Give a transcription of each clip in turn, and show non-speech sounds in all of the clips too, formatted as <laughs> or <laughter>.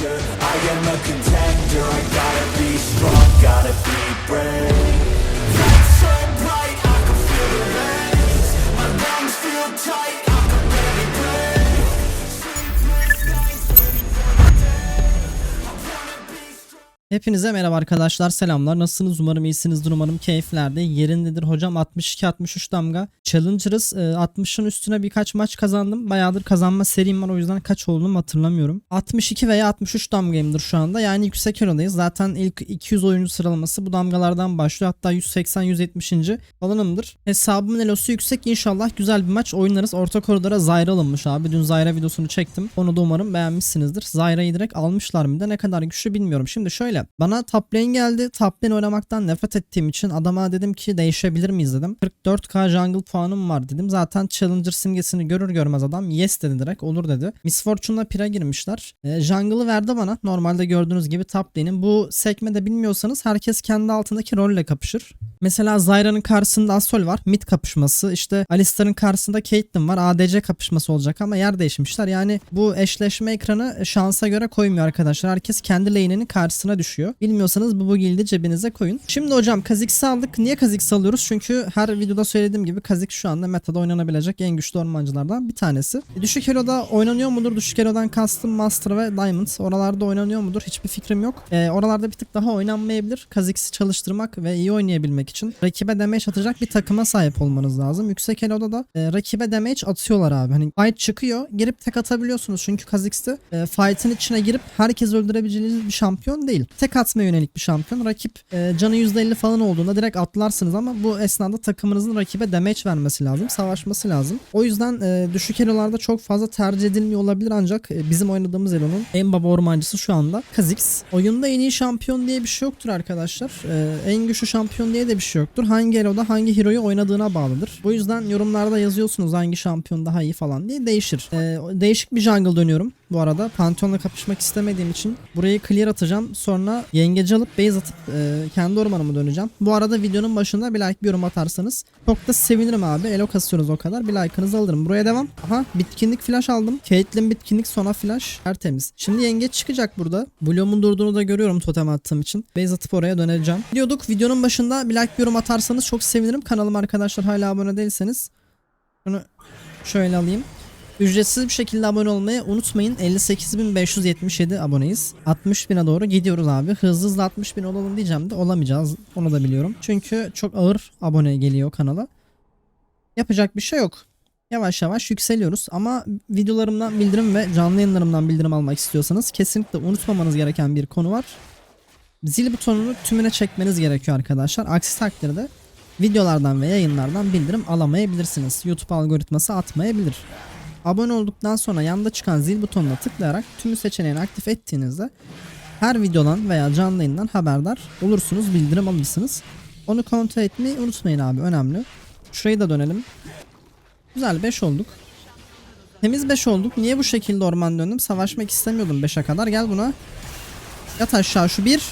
I am a contender Hepinize merhaba arkadaşlar selamlar. Nasılsınız? Umarım iyisinizdir umarım keyiflerde yerindedir hocam. 62-63 damga. Challenger'ız. Ee, 60'ın üstüne birkaç maç kazandım. Bayağıdır kazanma serim var. O yüzden kaç olduğumu hatırlamıyorum. 62 veya 63 damgayımdır şu anda. Yani yüksek elodayız zaten ilk 200 oyuncu sıralaması bu damgalardan başlıyor. Hatta 180-170. falanımdır hesabımın elosu yüksek. İnşallah güzel bir maç oynarız. Orta koridora Zyra alınmış abi. Dün Zyra videosunu çektim. Onu da umarım beğenmişsinizdir. Zyra'yı direkt almışlar mı da ne kadar güçlü bilmiyorum. Şimdi şöyle bana top lane geldi top lane oynamaktan nefret ettiğim için adama dedim ki değişebilir miyiz dedim 44k jungle puanım var dedim zaten challenger simgesini görür görmez adam yes dedi direkt olur dedi Miss Fortune'la pira girmişler e, jungle'ı verdi bana normalde gördüğünüz gibi top lane'in bu sekmede bilmiyorsanız herkes kendi altındaki rolle kapışır Mesela Zyra'nın karşısında Asol var. Mid kapışması. İşte Alistar'ın karşısında Caitlyn var. ADC kapışması olacak ama yer değişmişler. Yani bu eşleşme ekranı şansa göre koymuyor arkadaşlar. Herkes kendi lane'inin karşısına düşüyor. Bilmiyorsanız bu bu guild'i cebinize koyun. Şimdi hocam Kha'Zix'i aldık. Niye Kha'Zix alıyoruz? Çünkü her videoda söylediğim gibi Kha'Zix şu anda metada oynanabilecek en güçlü ormancılardan bir tanesi. E, Düşük Elo'da oynanıyor mudur? Düşük Elo'dan kastım Master ve Diamond. Oralarda oynanıyor mudur? Hiçbir fikrim yok. E, oralarda bir tık daha oynanmayabilir. Kha'Zix'i çalıştırmak ve iyi oynayabilmek için rakibe damage atacak bir takıma sahip olmanız lazım. Yüksek Elo'da da e, rakibe damage atıyorlar abi. Hani fight çıkıyor. Girip tek atabiliyorsunuz. Çünkü Kha'Zix'te e, fight'ın içine girip herkes öldürebileceğiniz bir şampiyon değil. Tek atmaya yönelik bir şampiyon. Rakip e, canı %50 falan olduğunda direkt atlarsınız ama bu esnada takımınızın rakibe damage vermesi lazım. Savaşması lazım. O yüzden e, düşük elolarda çok fazla tercih edilmiyor olabilir ancak e, bizim oynadığımız elonun en baba ormancısı şu anda Kha'Zix. Oyunda en iyi şampiyon diye bir şey yoktur arkadaşlar. E, en güçlü şampiyon diye de bir şey yoktur. Hangi eloda hangi hero'yu oynadığına bağlıdır. Bu yüzden yorumlarda yazıyorsunuz hangi şampiyon daha iyi falan diye değişir. E, değişik bir jungle dönüyorum bu arada. Pantheon'la kapışmak istemediğim için burayı clear atacağım. Sonra yengeci alıp base atıp e, kendi ormanıma döneceğim. Bu arada videonun başında bir like bir yorum atarsanız çok da sevinirim abi. Elo kasıyoruz o kadar. Bir like'ınızı alırım. Buraya devam. Aha bitkinlik flash aldım. Caitlyn bitkinlik sona flash. Tertemiz. Şimdi yengeç çıkacak burada. Bloom'un durduğunu da görüyorum totem attığım için. Base atıp oraya döneceğim. Diyorduk videonun başında bir like bir yorum atarsanız çok sevinirim. Kanalıma arkadaşlar hala abone değilseniz. Şunu şöyle alayım. Ücretsiz bir şekilde abone olmayı unutmayın. 58.577 aboneyiz. 60.000'e doğru gidiyoruz abi. Hızlı hızlı 60.000 olalım diyeceğim de olamayacağız. Onu da biliyorum. Çünkü çok ağır abone geliyor kanala. Yapacak bir şey yok. Yavaş yavaş yükseliyoruz ama videolarımdan bildirim ve canlı yayınlarımdan bildirim almak istiyorsanız kesinlikle unutmamanız gereken bir konu var. Zil butonunu tümüne çekmeniz gerekiyor arkadaşlar. Aksi takdirde videolardan ve yayınlardan bildirim alamayabilirsiniz. YouTube algoritması atmayabilir. Abone olduktan sonra yanda çıkan zil butonuna tıklayarak tümü seçeneğini aktif ettiğinizde her videodan veya canlı yayından haberdar olursunuz, bildirim alırsınız. Onu kontrol etmeyi unutmayın abi, önemli. Şurayı da dönelim. Güzel 5 olduk. Temiz 5 olduk. Niye bu şekilde orman döndüm? Savaşmak istemiyordum 5'e kadar. Gel buna. Yat aşağı şu bir.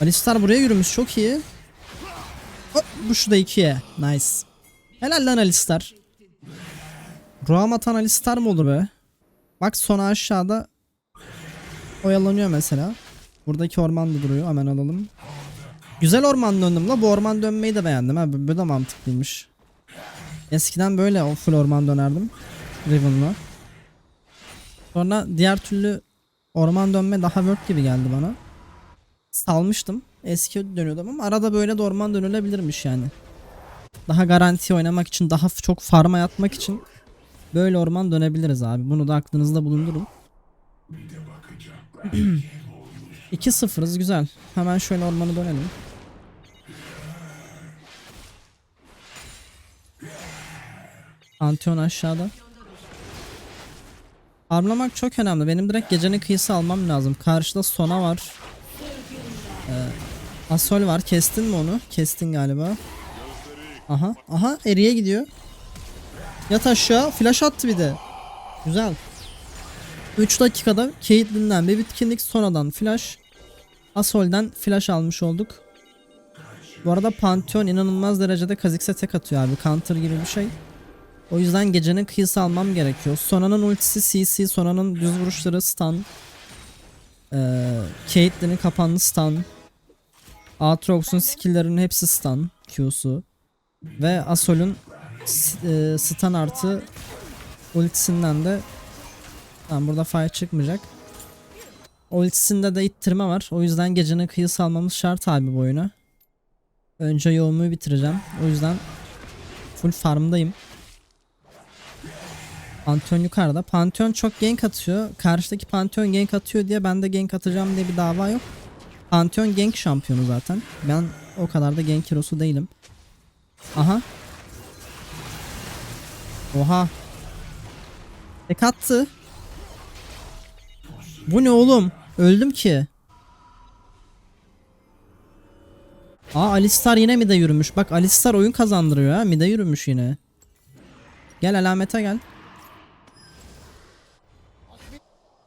Alistar buraya yürümüş çok iyi. Hop bu şu da ikiye. Nice. Helal lan Alistar. Roam atan Alistar mı olur be? Bak sona aşağıda oyalanıyor mesela. Buradaki orman da duruyor. Hemen alalım. Güzel orman döndüm la. Bu orman dönmeyi de beğendim. Ha. Bu da mantıklıymış. Eskiden böyle o full orman dönerdim. Riven'la. Sonra diğer türlü orman dönme daha work gibi geldi bana. Salmıştım. Eski dönüyordum ama arada böyle de orman dönülebilirmiş yani. Daha garanti oynamak için, daha çok farma yatmak için böyle orman dönebiliriz abi. Bunu da aklınızda bulundurun. <clears throat> 2-0'ız güzel. Hemen şöyle ormanı dönelim. Antion aşağıda. Farmlamak çok önemli. Benim direkt gecenin kıyısı almam lazım. Karşıda Sona var. Ee, Asol var. Kestin mi onu? Kestin galiba. Aha. Aha. Eriye gidiyor. Yat aşağı. Flash attı bir de. Güzel. 3 dakikada Caitlyn'den bir bitkinlik sonradan flash. Asol'den flash almış olduk. Bu arada Pantheon inanılmaz derecede Kha'Zix'e tek atıyor abi. Counter gibi bir şey. O yüzden gecenin kıyısı almam gerekiyor. Sona'nın ultisi CC, Sona'nın düz vuruşları stun. Ee, Caitlyn'in kapanlı stun. Aatrox'un skill'lerinin hepsi stun. Q'su. Ve Asol'un e, stun artı ultisinden de Tamam burada fire çıkmayacak. Ultisinde de ittirme var. O yüzden gecenin kıyısı almamız şart abi bu oyuna. Önce yoğunluğu bitireceğim. O yüzden full farmdayım. Pantheon yukarıda. Pantheon çok gank atıyor. Karşıdaki Pantheon gank atıyor diye ben de gank atacağım diye bir dava yok. Pantheon gank şampiyonu zaten. Ben o kadar da gank hero'su değilim. Aha. Oha. Tek attı. Bu ne oğlum? Öldüm ki. Aa Alistar yine mi de yürümüş? Bak Alistar oyun kazandırıyor ha. Mide yürümüş yine. Gel alamete gel.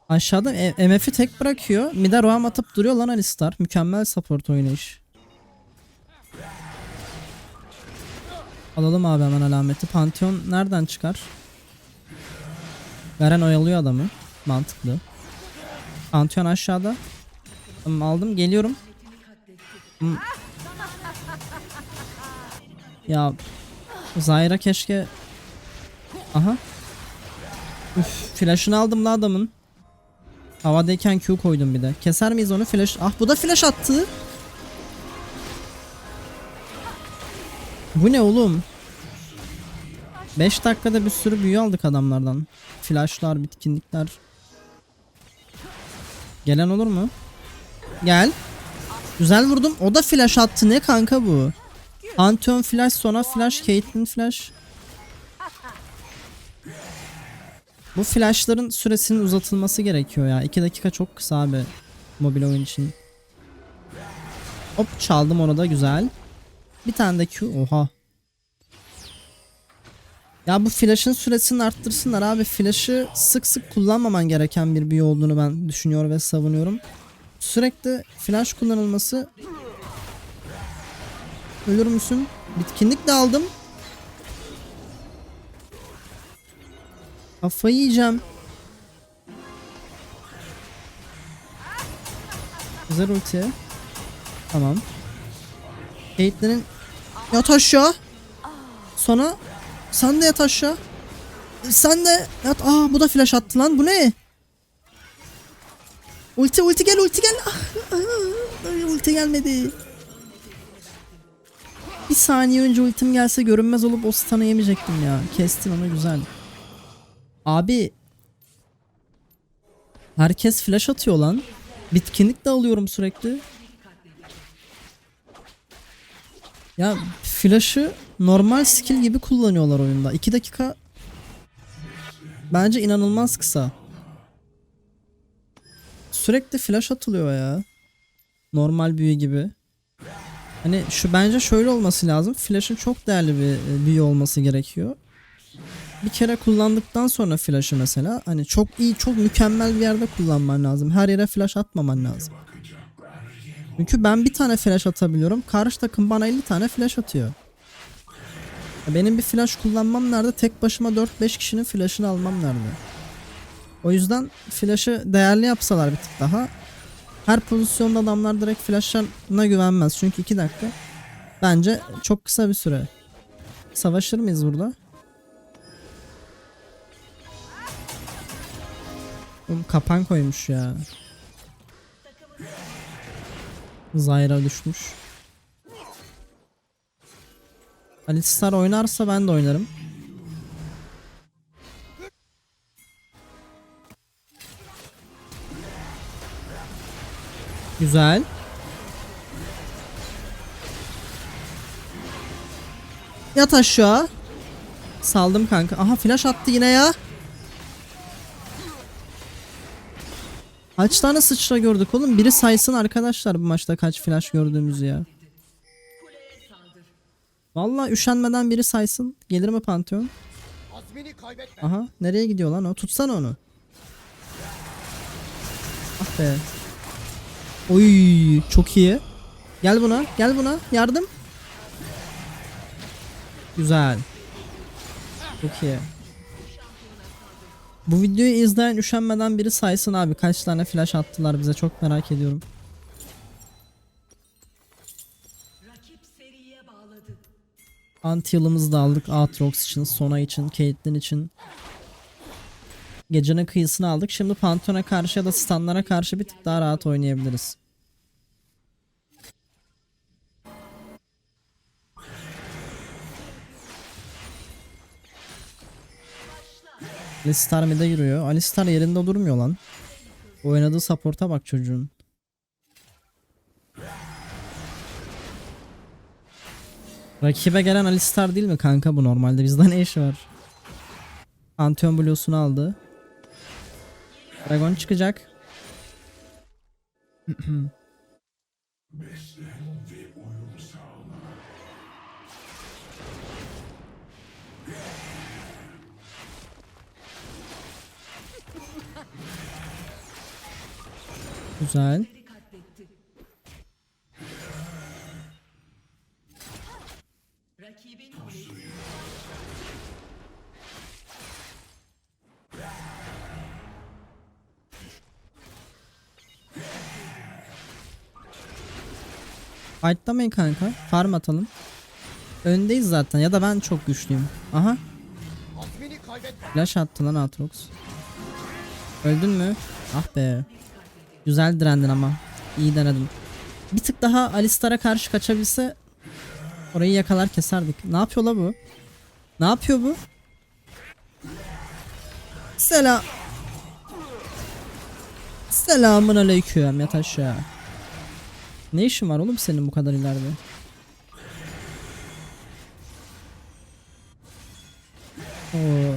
Aşağıda MF'i tek bırakıyor. Mide roam atıp duruyor lan Alistar. Mükemmel support oynayış. Alalım abi hemen alameti. Pantheon nereden çıkar? Garen oyalıyor adamı. Mantıklı. Pantheon aşağıda. Aldım geliyorum. Hmm. Ya Zyra keşke Aha. Üf, flash'ını aldım la adamın. Havadayken Q koydum bir de. Keser miyiz onu flash? Ah bu da flash attı. Bu ne oğlum? 5 dakikada bir sürü büyü aldık adamlardan. Flashlar, bitkinlikler. Gelen olur mu? Gel. Güzel vurdum. O da flash attı. Ne kanka bu? Antion flash, Sona flash, Caitlyn flash. Bu flashların süresinin uzatılması gerekiyor ya. 2 dakika çok kısa abi. Mobil oyun için. Hop çaldım onu da güzel. Bir tane de Q. Oha. Ya bu flash'ın süresini arttırsınlar abi. Flash'ı sık sık kullanmaman gereken bir büyü olduğunu ben düşünüyor ve savunuyorum. Sürekli flash kullanılması Ölür müsün? Bitkinlik de aldım. Kafayı yiyeceğim. Güzel ulti. Tamam. Caitlyn'in yat aşağı. Sonra sen de yat aşağı. Sen de yat. Aa bu da flash attı lan. Bu ne? Ulti ulti gel ulti gel. Ah, ah, ah, ulti gelmedi. Bir saniye önce ultim gelse görünmez olup o stun'ı yemeyecektim ya. Kestin onu güzel. Abi. Herkes flash atıyor lan. Bitkinlik de alıyorum sürekli. Ya flash'ı normal skill gibi kullanıyorlar oyunda. 2 dakika bence inanılmaz kısa. Sürekli flash atılıyor ya. Normal büyü gibi. Hani şu bence şöyle olması lazım. Flash'ın çok değerli bir e, büyü olması gerekiyor. Bir kere kullandıktan sonra flash'ı mesela hani çok iyi, çok mükemmel bir yerde kullanman lazım. Her yere flash atmaman lazım. Çünkü ben bir tane flash atabiliyorum. Karşı takım bana 50 tane flash atıyor. Benim bir flash kullanmam nerede? Tek başıma 4-5 kişinin flash'ını almam nerede? O yüzden flash'ı değerli yapsalar bir tık daha her pozisyonda adamlar direkt flashlarına güvenmez. Çünkü 2 dakika bence çok kısa bir süre. Savaşır mıyız burada? Oğlum kapan koymuş ya. Zyra düşmüş. Alistar oynarsa ben de oynarım. Güzel. Yat aşağı. Saldım kanka. Aha flash attı yine ya. Kaç tane sıçra gördük oğlum? Biri saysın arkadaşlar bu maçta kaç flash gördüğümüzü ya. Vallahi üşenmeden biri saysın. Gelir mi Pantheon? Aha nereye gidiyor lan o? Tutsana onu. Ah be. Oy çok iyi. Gel buna, gel buna. Yardım. Güzel. Çok iyi. Bu videoyu izleyen üşenmeden biri saysın abi kaç tane flash attılar bize çok merak ediyorum. Anti yılımızı da aldık Aatrox için, Sona için, Caitlyn için. Gecenin kıyısını aldık. Şimdi Pantheon'a karşı ya da standlara karşı bir tık daha rahat oynayabiliriz. Alistar mid'e yürüyor. Alistar yerinde durmuyor lan. Oynadığı support'a bak çocuğun. Rakibe gelen Alistar değil mi kanka bu normalde? Bizde ne işi var? Pantheon Blue'sunu aldı. Dragon çıkacak. <clears throat> Güzel. Fightlamayın kanka. Farm atalım. Öndeyiz zaten ya da ben çok güçlüyüm. Aha. Flash attı lan Aatrox. Öldün mü? Ah be. Güzel direndin ama. İyi denedim. Bir tık daha Alistar'a karşı kaçabilse orayı yakalar keserdik. Ne yapıyor la bu? Ne yapıyor bu? Selam. Selamun aleyküm yat aşağı. Ne işin var oğlum senin bu kadar ileride? Oo.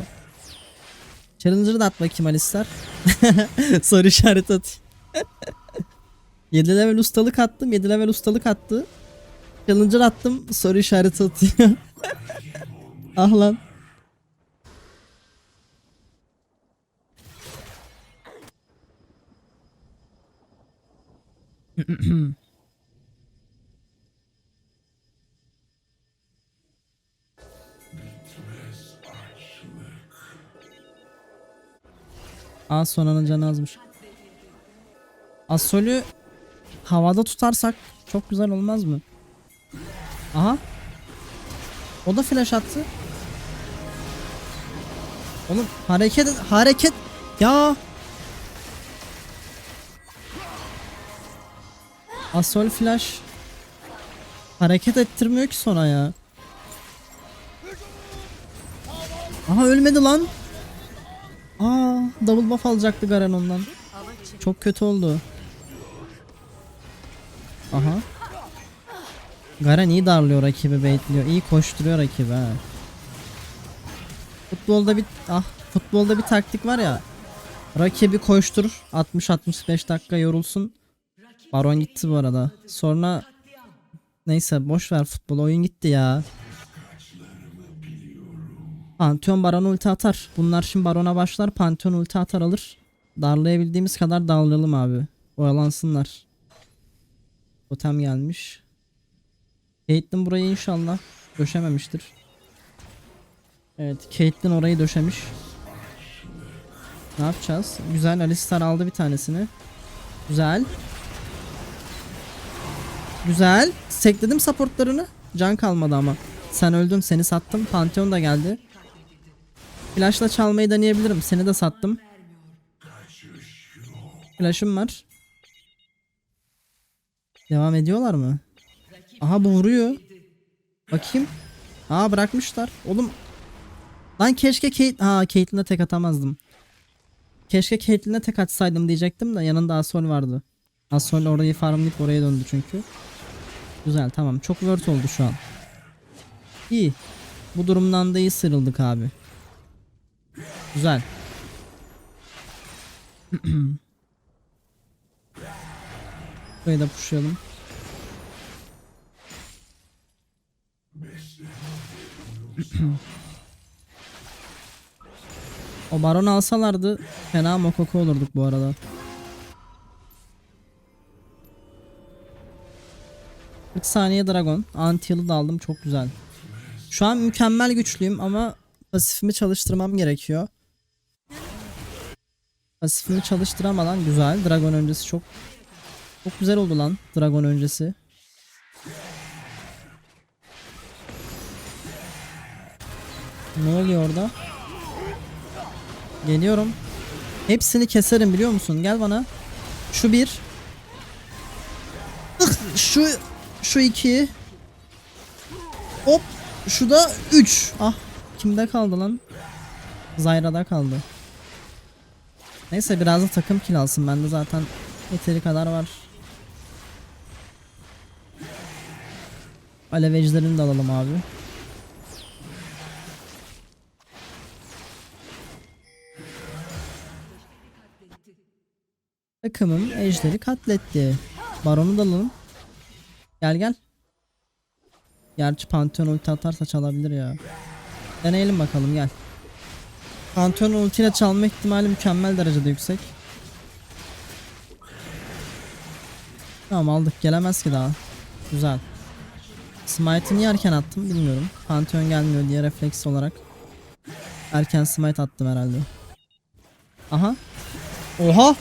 Challenger'ı da at bakayım Alistar. <laughs> Soru işareti at. 7 level ustalık attım. 7 level ustalık attı. Challenger attım. Soru işareti atıyor. <laughs> ah lan. <clears throat> Aa Sonan'ın canı azmış. Asolü havada tutarsak çok güzel olmaz mı? Aha. O da flash attı. Oğlum hareket hareket ya. Asol flash hareket ettirmiyor ki sonra ya. Aha ölmedi lan. Aa double buff alacaktı Garen ondan. Çok kötü oldu. Aha. Garen iyi darlıyor rakibi baitliyor. İyi koşturuyor rakibi ha. Futbolda bir ah futbolda bir taktik var ya. Rakibi koştur 60-65 dakika yorulsun. Baron gitti bu arada. Sonra neyse boş ver futbol oyun gitti ya. Pantheon Baron ulti atar. Bunlar şimdi Baron'a başlar. Pantheon ulti atar alır. Darlayabildiğimiz kadar darlayalım abi. Oyalansınlar. Totem gelmiş. Caitlyn burayı inşallah döşememiştir. Evet Caitlyn orayı döşemiş. Ne yapacağız? Güzel Alistar aldı bir tanesini. Güzel. Güzel. Sekledim supportlarını. Can kalmadı ama. Sen öldün seni sattım. Pantheon da geldi. Flash'la çalmayı deneyebilirim. Seni de sattım. Flash'ım var. Devam ediyorlar mı? Aha bu vuruyor. Bakayım. Aa bırakmışlar. Oğlum. Lan keşke Kate... Ha Caitlyn'e tek atamazdım. Keşke Caitlyn'e tek atsaydım diyecektim de yanında Asol vardı. Asol orayı farmlayıp oraya döndü çünkü. Güzel tamam. Çok word oldu şu an. İyi. Bu durumdan da iyi sıyrıldık abi. Güzel. <clears throat> Burayı da pushlayalım. <clears throat> o baron alsalardı fena mokoko olurduk bu arada. Bir saniye dragon. Anti da aldım çok güzel. Şu an mükemmel güçlüyüm ama Pasifimi çalıştırmam gerekiyor. Pasifimi çalıştıramadan güzel. Dragon öncesi çok çok güzel oldu lan Dragon öncesi. Ne oluyor orada? Geliyorum. Hepsini keserim biliyor musun? Gel bana. Şu bir. Şu şu iki. Hop. Şu da üç. Ah. Kimde kaldı lan? Zayra'da kaldı. Neyse biraz da takım kill alsın. Bende zaten yeteri kadar var. Alev ejderini de alalım abi. Takımım ejderi katletti. Baronu da alalım. Gel gel. Gerçi Pantheon ulti atarsa çalabilir ya. Deneyelim bakalım gel. Pantheon ultiyle çalma ihtimali mükemmel derecede yüksek. Tamam aldık gelemez ki daha. Güzel. Smite'ı niye erken attım bilmiyorum. Pantheon gelmiyor diye refleks olarak. Erken smite attım herhalde. Aha. Oha.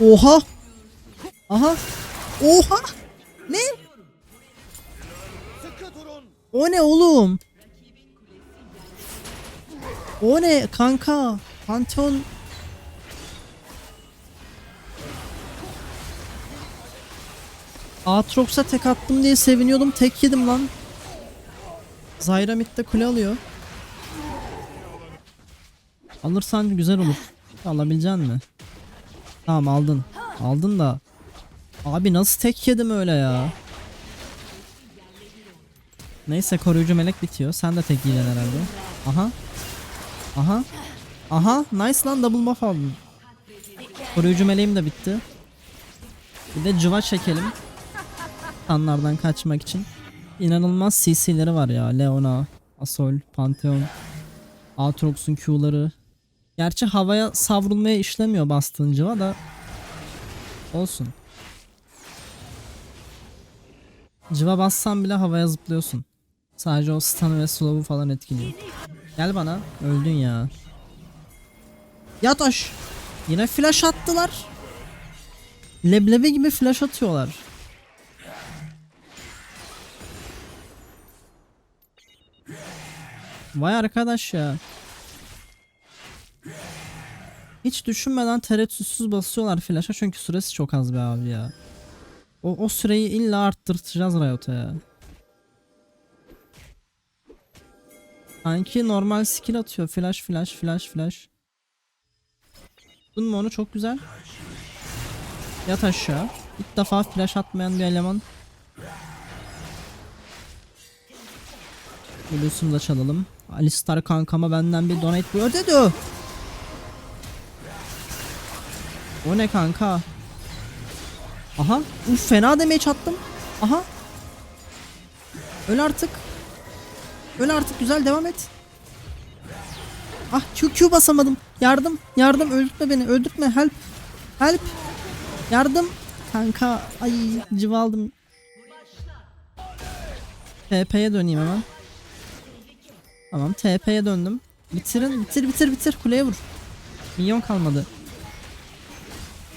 Oha. Aha. Oha. Ne? O ne oğlum? O ne kanka? Pantheon Aatrox'a tek attım diye seviniyordum tek yedim lan. Zyra midde kule alıyor. Alırsan güzel olur. Alabilecek mi? Tamam aldın. Aldın da. Abi nasıl tek yedim öyle ya? Neyse koruyucu melek bitiyor. Sen de tek yiyeceksin herhalde. Aha. Aha. Aha. Nice lan double buff aldım. Koruyucu meleğim de bitti. Bir de cıva çekelim. Kanlardan kaçmak için. İnanılmaz CC'leri var ya. Leona, Asol, Pantheon, Aatrox'un Q'ları. Gerçi havaya savrulmaya işlemiyor bastığın cıva da. Olsun. Cıva bassan bile havaya zıplıyorsun. Sadece o stun'ı ve slow'u falan etkiliyor. Gel bana. Öldün ya. Yat aş. Yine flash attılar. Leblebi gibi flash atıyorlar. Vay arkadaş ya. Hiç düşünmeden tereddütsüz basıyorlar flash'a çünkü süresi çok az be abi ya. O, o süreyi illa arttırtacağız Riot'a ya. Sanki normal skill atıyor. Flash flash flash flash. Buldun mu onu çok güzel. Yat aşağı. İlk defa flash atmayan bir eleman. Blues'unu da çalalım. Alistar kankama benden bir donate bu ödedi o. Ne kanka? Aha. Uf fena damage attım. Aha. Öl artık. Öl artık güzel devam et. Ah Q basamadım. Yardım yardım öldürtme beni öldürtme help. Help. Yardım. Kanka ay cıva aldım. TP'ye döneyim hemen. Tamam TP'ye döndüm. Bitirin bitir bitir bitir kuleye vur. Milyon kalmadı.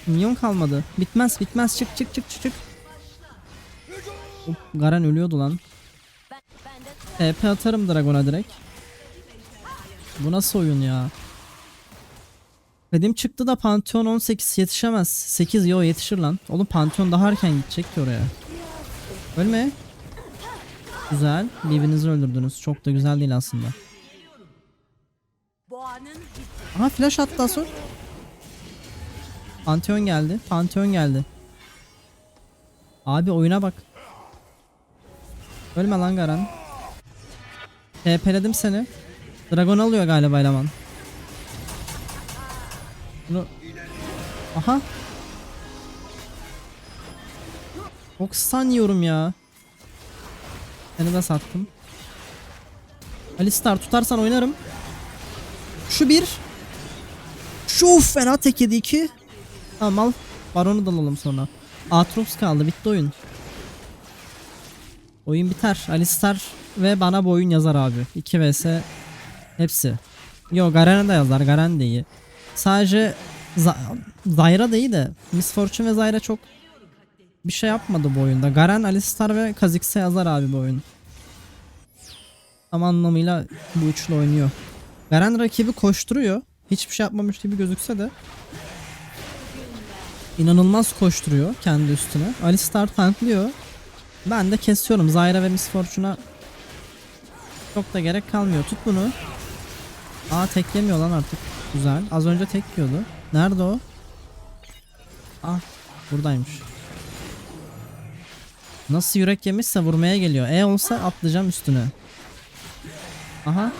Milyon kalmadı. Bitmez bitmez çık çık çık çık. Hop, Garen ölüyordu lan. TP atarım Dragon'a direkt. Bu nasıl oyun ya? Kadim çıktı da Pantheon 18 yetişemez. 8 yo yetişir lan. Oğlum Pantheon daha erken gidecek ki oraya. Ölme. Güzel. Birbirinizi öldürdünüz. Çok da güzel değil aslında. Aha flash attı Asur. Pantheon geldi. Pantheon geldi. Abi oyuna bak. Ölme lan Garan. TP'ledim seni. Dragon alıyor galiba eleman. Bunu... Aha. Çok stun yiyorum ya. Seni de sattım. Alistar tutarsan oynarım. Şu bir. Şu fena tek yedi iki. Tamam al. Baronu da alalım sonra. Aatrox kaldı bitti oyun. Oyun biter. Alistar ve bana bu oyun yazar abi. 2 vs Hepsi. Yo Garen de yazar. Garen de iyi. Sadece Z- Zyra da iyi de Miss Fortune ve Zyra çok bir şey yapmadı bu oyunda. Garen, Alistar ve Kha'Zix'e yazar abi bu oyun. Tam anlamıyla bu üçlü oynuyor. Garen rakibi koşturuyor. Hiçbir şey yapmamış gibi gözükse de inanılmaz koşturuyor kendi üstüne. Alistar tanklıyor. Ben de kesiyorum. Zyra ve Miss Fortune'a çok da gerek kalmıyor. Tut bunu. Aa tek yemiyor lan artık. Güzel. Az önce tek yiyordu. Nerede o? Ah buradaymış. Nasıl yürek yemişse vurmaya geliyor. E olsa atlayacağım üstüne. Aha.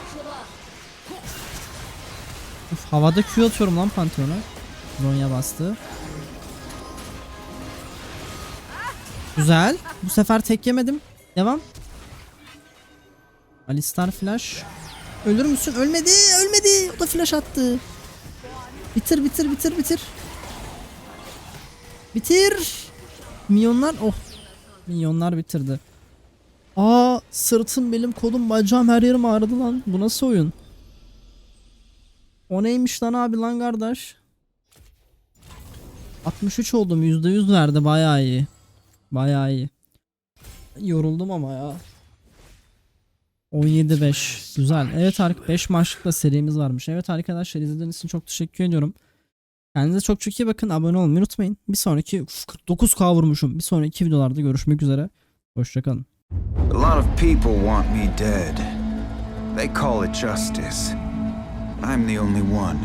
Uf, havada Q atıyorum lan Pantheon'a. Zonya bastı. Güzel. Bu sefer tek yemedim. Devam. Alistar flash. Ölür müsün? Ölmedi. Ölmedi. O da flash attı. Bitir bitir bitir bitir. Bitir. Milyonlar oh. Milyonlar bitirdi. Aa sırtım belim kolum bacağım her yerim ağrıdı lan. Bu nasıl oyun? O neymiş lan abi lan kardeş? 63 oldum %100 verdi bayağı iyi. Bayağı iyi. Yoruldum ama ya. 17-5 güzel. Evet artık 5 maçlık da serimiz varmış. Evet arkadaşlar izlediğiniz için çok teşekkür ediyorum. Kendinize çok çok iyi bakın. Abone olmayı unutmayın. Bir sonraki uf, 49k vurmuşum. Bir sonraki videolarda görüşmek üzere. Hoşçakalın. A lot of people want me dead. They call it justice. I'm the only one